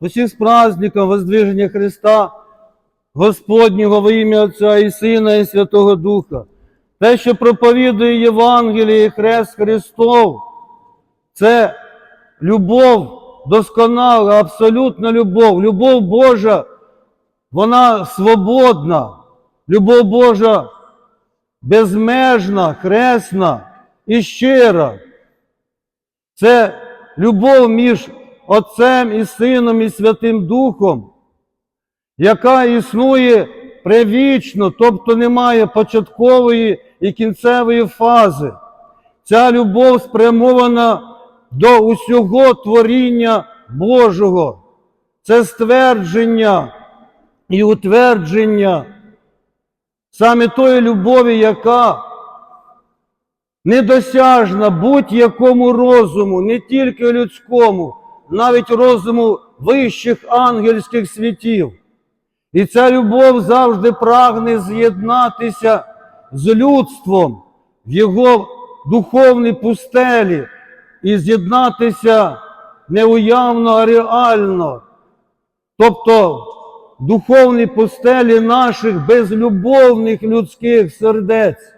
усіх з праздником воздвиження Христа, Господнього во ім'я Отця і Сина, і Святого Духа. Те, що проповідує Євангеліє і Хрест Христов, це любов досконала, абсолютна любов. Любов Божа, вона свободна. Любов Божа безмежна, хресна і щира. Це любов між Отцем і Сином і Святим Духом, яка існує привічно, тобто немає початкової і кінцевої фази. Ця любов спрямована до усього творіння Божого. Це ствердження і утвердження саме тої любові, яка недосяжна будь-якому розуму, не тільки людському, навіть розуму вищих ангельських світів. І ця любов завжди прагне з'єднатися з людством в його духовній пустелі і з'єднатися не уявно, а реально. Тобто в духовній пустелі наших безлюбовних людських сердець.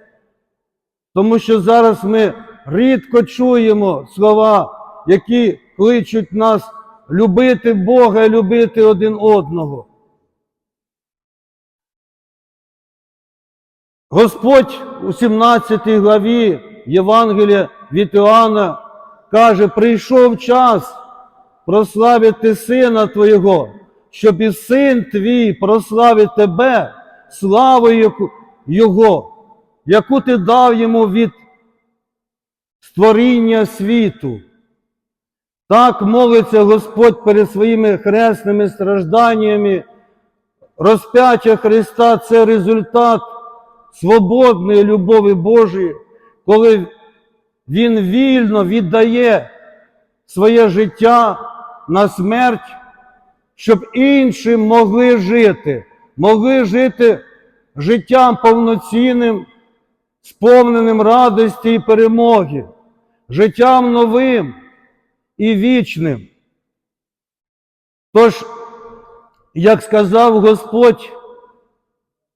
Тому що зараз ми рідко чуємо слова, які кличуть нас любити Бога і любити один одного. Господь у 17 главі Євангелія від Іоанна каже, прийшов час прославити Сина Твого, щоб і син твій прославив тебе славою Його, яку ти дав йому від створіння світу. Так молиться Господь перед своїми хресними стражданнями. Розп'яття Христа це результат свободної любові Божої, коли Він вільно віддає своє життя на смерть, щоб інші могли жити, могли жити життям повноцінним, сповненим радості і перемоги, життям новим і вічним. Тож, як сказав Господь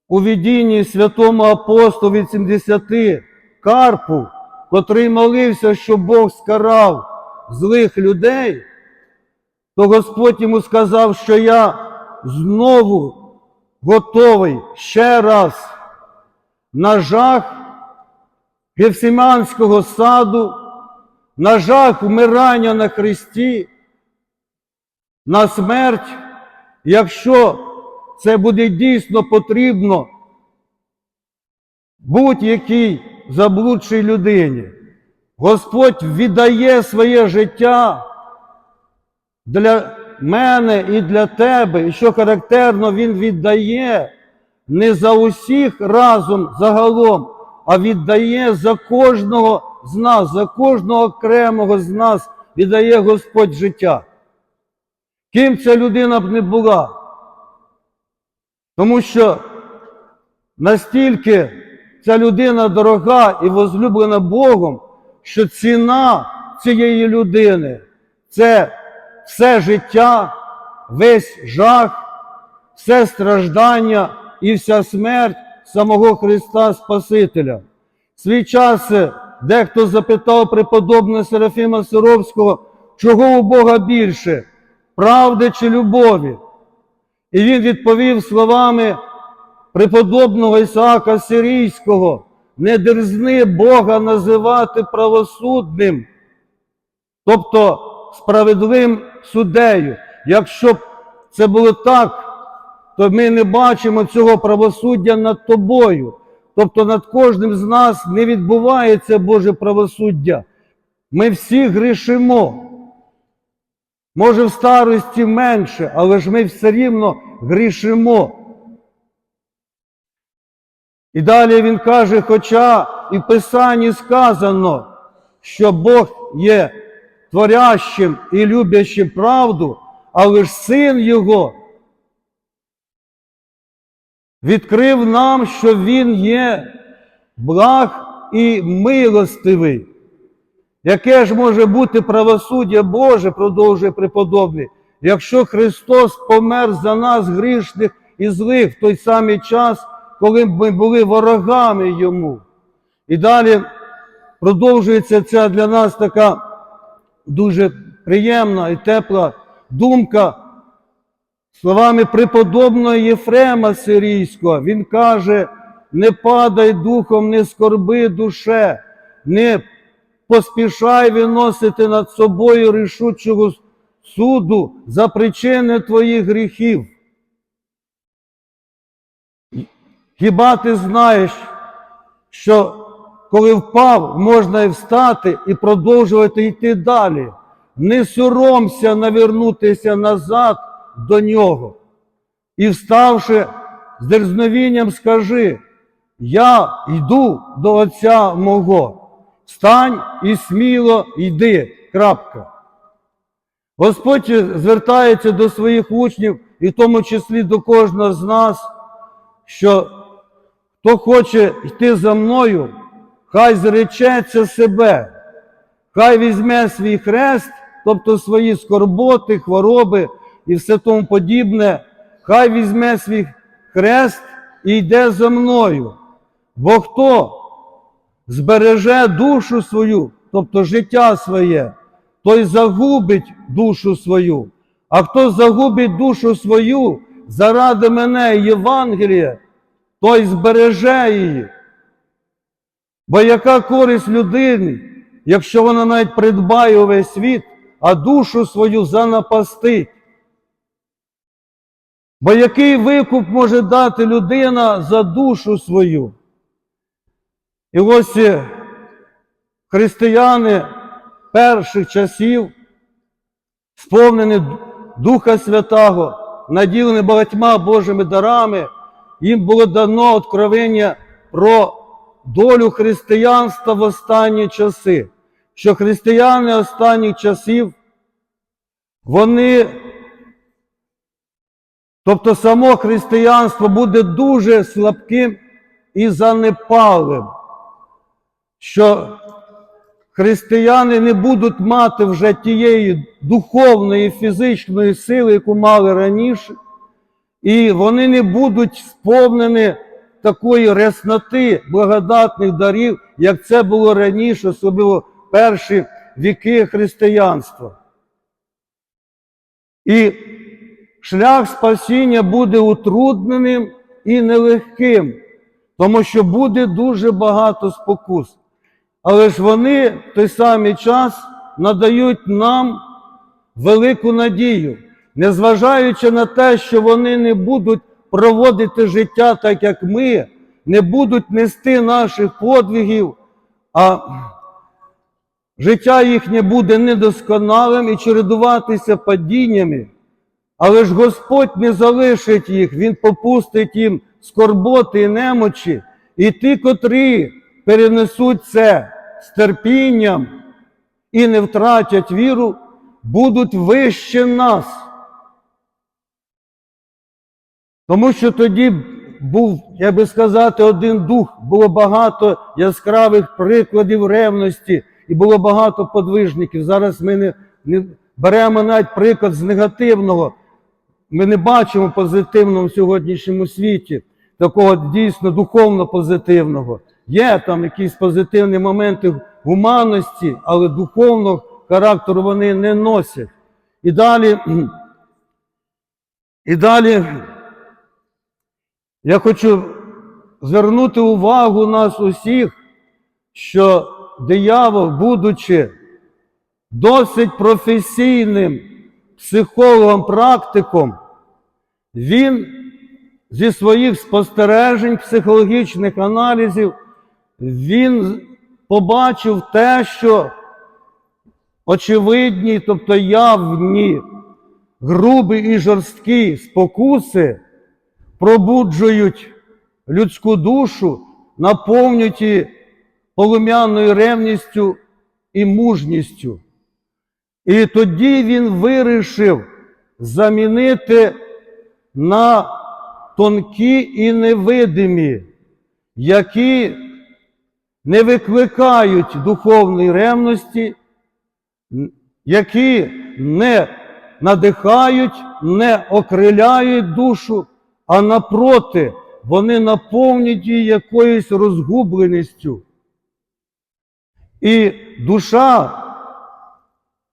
у відінні святому апостолу від 70 Карпу, котрий молився, щоб Бог скарав злих людей, то Господь йому сказав, що я знову готовий ще раз на жах Гефсиманського саду, на жах вмирання на Христі, на смерть, якщо це буде дійсно потрібно будь-якій заблудшій людині. Господь віддає своє життя для мене і для тебе, і що характерно, Він віддає не за усіх разом загалом, а віддає за кожного з нас, за кожного окремого з нас віддає Господь життя. Ким ця людина б не була? Тому що настільки ця людина дорога і возлюблена Богом, що ціна цієї людини це все життя, весь жах, все страждання і вся смерть самого Христа Спасителя. Свій час е, дехто запитав преподобного Серафіма Сировського, чого у Бога більше, правди чи любові? І він відповів словами преподобного Ісаака Сирійського, не дерзни Бога називати правосудним, тобто справедливим суддею. Якщо б це було так, то ми не бачимо цього правосуддя над тобою. Тобто над кожним з нас не відбувається Боже правосуддя. Ми всі грішимо. Може, в старості менше, але ж ми все рівно грішимо. І далі він каже, хоча і в Писанні сказано, що Бог є творящим і люблячим правду, але ж син Його відкрив нам, що Він є благ і милостивий. Яке ж може бути правосуддя Боже, продовжує преподобний, якщо Христос помер за нас грішних і злих в той самий час, коли ми були ворогами Йому. І далі продовжується ця для нас така дуже приємна і тепла думка словами преподобного Єфрема Сирійського. Він каже: не падай духом, не скорби душе, не поспішай виносити над собою рішучого суду за причини твоїх гріхів. Хіба ти знаєш, що коли впав, можна і встати і продовжувати йти далі? Не соромся навернутися назад до нього. І вставши з дерзновінням, скажи: Я йду до Отця мого. Встань і сміло йди. Крапка. Господь звертається до своїх учнів, і в тому числі до кожного з нас, що хто хоче йти за мною, хай зречеться себе, хай візьме свій хрест, тобто свої скорботи, хвороби і все тому подібне, хай візьме свій хрест і йде за мною. Бо хто збереже душу свою, тобто життя своє, той загубить душу свою. А хто загубить душу свою заради мене Євангелія, той збереже її. Бо яка користь людини, якщо вона навіть придбає увесь світ, а душу свою занапастить? Бо який викуп може дати людина за душу свою? І ось е, християни перших часів, сповнені Духа Святого, наділені багатьма Божими дарами, їм було дано откровення про долю християнства в останні часи, що християни останніх часів, вони, тобто само християнство буде дуже слабким і занепалим, що християни не будуть мати вже тієї духовної, фізичної сили, яку мали раніше, і вони не будуть сповнені такої ресноти благодатних дарів, як це було раніше, особливо перші віки християнства. І шлях спасіння буде утрудненим і нелегким, тому що буде дуже багато спокус. Але ж вони в той самий час надають нам велику надію, незважаючи на те, що вони не будуть проводити життя так, як ми, не будуть нести наших подвигів, а життя їхнє буде недосконалим і чередуватися падіннями. Але ж Господь не залишить їх, Він попустить їм скорботи і немочі, і ті, котрі перенесуть це з терпінням і не втратять віру, будуть вище нас. Тому що тоді був, як би сказати, один дух, було багато яскравих прикладів ревності і було багато подвижників. Зараз ми не, не беремо навіть приклад з негативного. Ми не бачимо позитивного в сьогоднішньому світі, такого дійсно духовно позитивного. Є там якісь позитивні моменти гуманності, але духовного характеру вони не носять. І далі, і далі я хочу звернути увагу нас усіх, що диявол, будучи досить професійним психологом-практиком, він зі своїх спостережень, психологічних аналізів, він побачив те, що очевидні, тобто явні, грубі і жорсткі спокуси пробуджують людську душу, наповнюють полум'яною ревністю і мужністю. І тоді він вирішив замінити на тонкі і невидимі, які не викликають духовної ревності, які не надихають, не окриляють душу, а напроти, вони наповнюють її якоюсь розгубленістю. І душа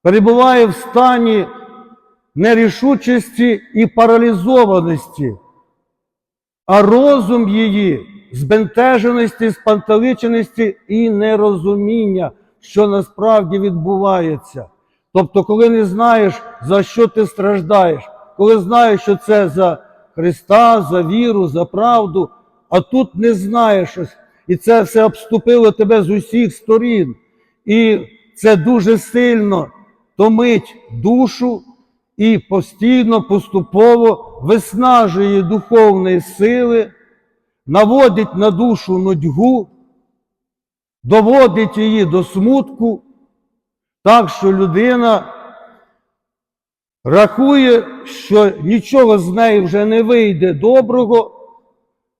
перебуває в стані нерішучості і паралізованості, а розум її збентеженості, спантеличеності і нерозуміння, що насправді відбувається. Тобто, коли не знаєш, за що ти страждаєш, коли знаєш, що це за Христа, за віру, за правду, а тут не знаєш щось, і це все обступило тебе з усіх сторін. І це дуже сильно томить душу і постійно, поступово виснажує духовної сили, наводить на душу нудьгу, доводить її до смутку, так що людина рахує, що нічого з неї вже не вийде доброго,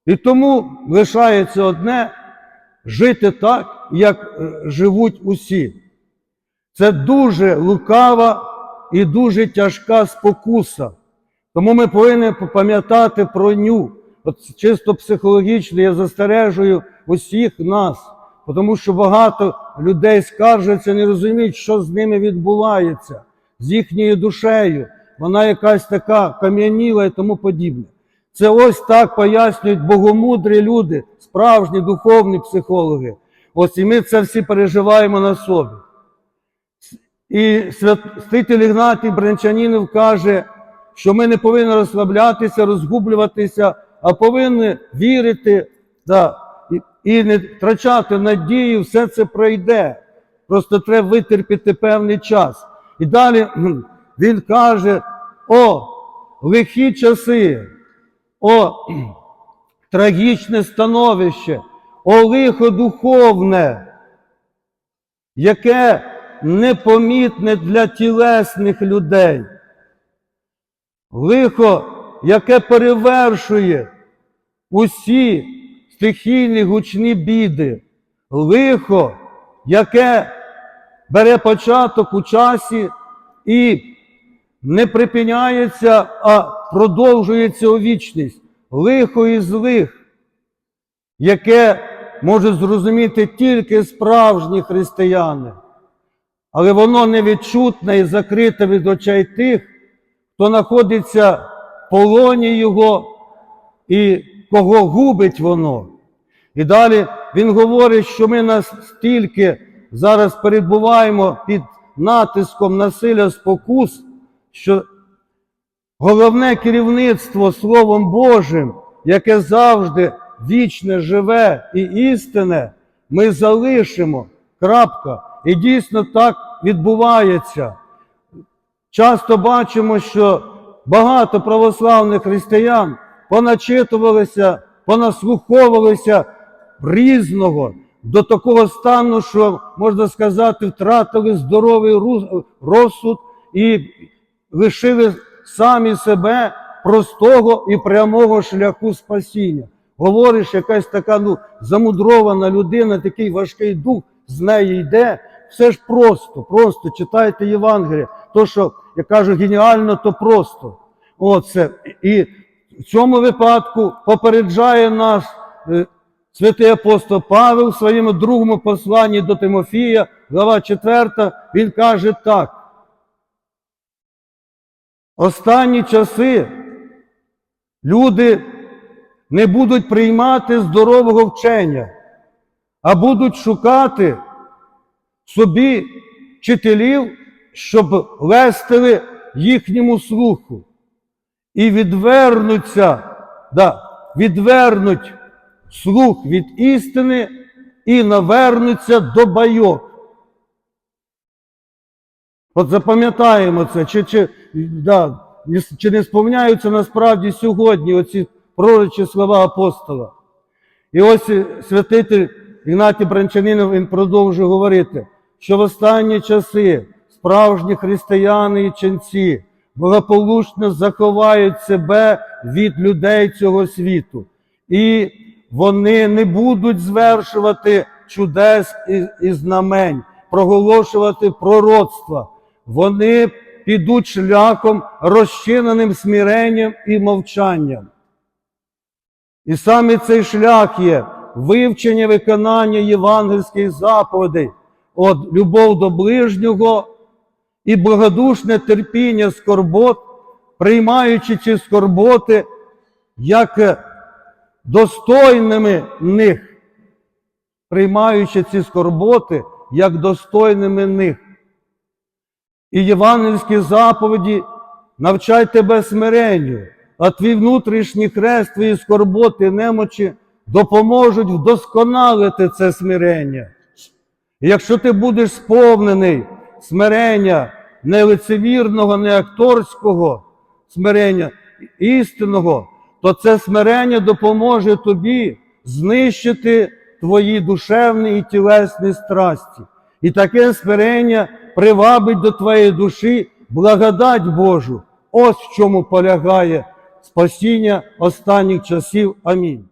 і тому лишається одне жити так, як е, живуть усі. Це дуже лукава і дуже тяжка спокуса. Тому ми повинні пам'ятати про ню. От чисто психологічно я застережую усіх нас, тому що багато людей скаржаться, не розуміють, що з ними відбувається, з їхньою душею. Вона якась така кам'яніла і тому подібне. Це ось так пояснюють богомудрі люди, справжні духовні психологи. Ось і ми це всі переживаємо на собі. І святитель Ігнатій Брянчанінов каже, що ми не повинні розслаблятися, розгублюватися, а повинні вірити да, і не втрачати надію, все це пройде. Просто треба витерпіти певний час. І далі він каже: о, лихі часи, о, трагічне становище, о лихо духовне, яке непомітне для тілесних людей. Лихо, яке перевершує усі стихійні гучні біди, лихо, яке бере початок у часі і не припиняється, а продовжується у вічність. Лихо і злих, яке можуть зрозуміти тільки справжні християни. Але воно невідчутне і закрите від очей тих, хто знаходиться в полоні Його і кого губить воно. І далі він говорить, що ми настільки зараз перебуваємо під натиском насилля спокус, що головне керівництво Словом Божим, яке завжди вічне, живе і істинне, ми залишимо. Крапка. І дійсно так відбувається. Часто бачимо, що багато православних християн поначитувалися, понаслуховувалися різного до такого стану, що, можна сказати, втратили здоровий розсуд і лишили самі себе простого і прямого шляху спасіння. Говориш, якась така ну, замудрована людина, такий важкий дух з неї йде. Все ж просто, просто читайте Євангеліє. То, що я кажу, геніально, то просто. Оце. І в цьому випадку попереджає нас е, святий апостол Павел в своєму другому посланні до Тимофія, глава 4, він каже так. Останні часи люди не будуть приймати здорового вчення, а будуть шукати собі вчителів, щоб лестили їхньому слуху. І відвернуться, да, відвернуть слух від істини і навернуться до байок. От запам'ятаємо це, чи, чи, да, чи не сповняються насправді сьогодні оці пророчі слова апостола. І ось святитель Ігнатій Бранчанинов він продовжує говорити, що в останні часи справжні християни і ченці благополучно заховають себе від людей цього світу. І вони не будуть звершувати чудес і, і знамень, проголошувати пророцтва. Вони підуть шляхом, розчиненим смиренням і мовчанням. І саме цей шлях є вивчення виконання євангельських заповідей, от любов до ближнього і благодушне терпіння скорбот, приймаючи ці скорботи як достойними них, приймаючи ці скорботи як достойними них. І євангельські заповіді навчать тебе смиренню, а твій внутрішній хрест, твої скорботи, немочі допоможуть вдосконалити це смирення. Якщо ти будеш сповнений смирення не лицевірного, не акторського смирення, істинного, то це смирення допоможе тобі знищити твої душевні і тілесні страсті. І таке смирення привабить до твоєї душі благодать Божу. Ось в чому полягає спасіння останніх часів. Амінь.